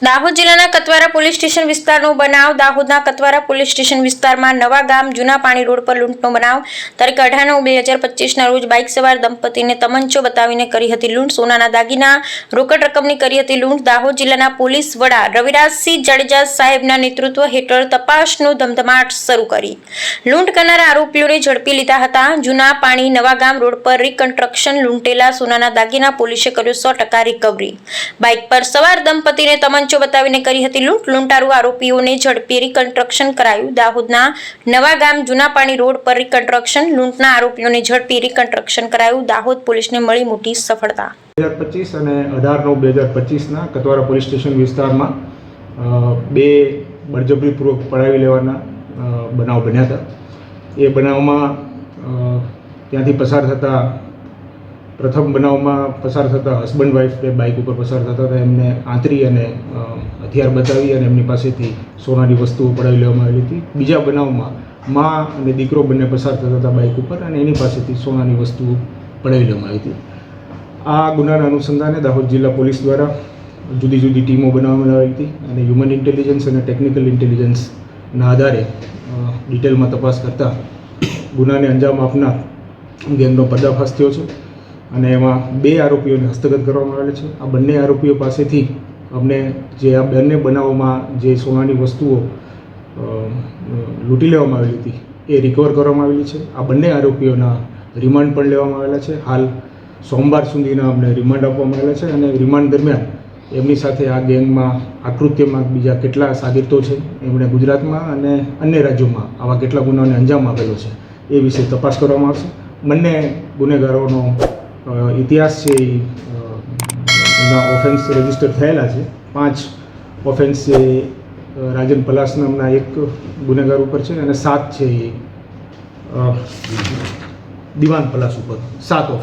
દાહોદ જિલ્લાના Katwara police station વિસ્તારનો બનાવ. દાહોદના કતવારા પોલીસ સ્ટેશન વિસ્તારમાં નવા ગામ જૂના પાણી રોડ પર લૂંટનો બનાવ. તારીખ અઢાર નવ બે હજાર પચીસના રોજ બાઇક સવાર દંપતીને તમંચો બતાવીને કરી હતી લૂંટ. સોનાના દાગીના, રોકડ રકમની કરી હતી લૂંટ. દાહોદ જિલ્લાના પોલીસ વડા રવિરાજસિંહ જાડેજા સાહેબના નેતૃત્વ હેઠળ તપાસનો ધમધમાટ શરૂ કરી. લૂંટ કરનારા આરોપીઓને ઝડપી લીધા હતા. જૂના પાણી નવા ગામ રોડ પર રિકન્સ્ટ્રક્શન લૂંટેલા સોનાના દાગીના પોલીસે કર્યો સો ટકા રિકવરી બાઇક પર સવાર દંપતીને તમંચો બતાવીને કરી હતી લૂંટ. લૂંટારુ આરોપીઓને ઝડપી રિકન્સ્ટ્રક્શન કરાયું. દાહોદના નવા ગામ જૂના પાણી રોડ પર રિકન્સ્ટ્રક્શન લૂંટના આરોપીઓને ઝડપી રિકન્સ્ટ્રક્શન કરાયું. દાહોદ પોલીસને મળી મોટી સફળતા. બે હજાર પચીસ અને અઢાર નવ બે હજાર પચીસના કતવારા પોલીસ સ્ટેશન વિસ્તારમાં બે બળજબરીપૂર્વક પડાવી લેવાના બનાવ બન્યા હતા. એ બનાવમાં ત્યાંથી પસાર થતા પ્રથમ બનાવમાં પસાર થતા હસબન્ડ વાઈફ બે બાઇક ઉપર પસાર થતા હતા. એમને આંતરી અને હથિયાર બતાવી અને એમની પાસેથી સોનાની વસ્તુઓ પડાવી લેવામાં આવેલી હતી. બીજા બનાવમાં મા અને દીકરો બંને પસાર થતા હતા બાઇક ઉપર અને એની પાસેથી સોનાની વસ્તુઓ પડાવી લેવામાં આવી હતી. આ ગુનાના અનુસંધાને દાહોદ જિલ્લા પોલીસ દ્વારા જુદી જુદી ટીમો બનાવવામાં આવી હતી અને હ્યુમન ઇન્ટેલિજન્સ અને ટેકનિકલ ઇન્ટેલિજન્સના આધારે ડિટેલમાં તપાસ કરતા ગુનાને અંજામ આપનાર ગેંગનો પર્દાફાશ થયો છે. અને એમાં બે આરોપીઓને હસ્તગત કરવામાં આવેલ છે. આ બંને આરોપીઓ પાસેથી અમને જે આ બંને બનાવોમાં જે સોનાની વસ્તુઓ લૂંટી લેવામાં આવેલી હતી, એ રિકવર કરવામાં આવેલી છે. આ બંને આરોપીઓના રિમાન્ડ પણ લેવામાં આવેલા છે. હાલ સોમવાર સુધીના અમને રિમાન્ડ આપવામાં આવેલા છે અને રિમાન્ડ દરમિયાન એમની સાથે આ ગેંગમાં આકૃત્યમાં બીજા કેટલા સાગીરતો છે, એમણે ગુજરાતમાં અને અન્ય રાજ્યોમાં આવા કેટલા ગુનાઓને અંજામ આપેલો છે, એ વિશે તપાસ કરવામાં આવશે. બંને ગુનેગારોનો ઇતિહાસ છે એ એના ઓફેન્સ રજિસ્ટર થયેલા છે. પાંચ ઓફેન્સ છે રાજન પલાસ નામના એક ગુનેગાર ઉપર છે અને સાત છે એ દિવાન પલાસ ઉપર. સાત ઓફેન્સ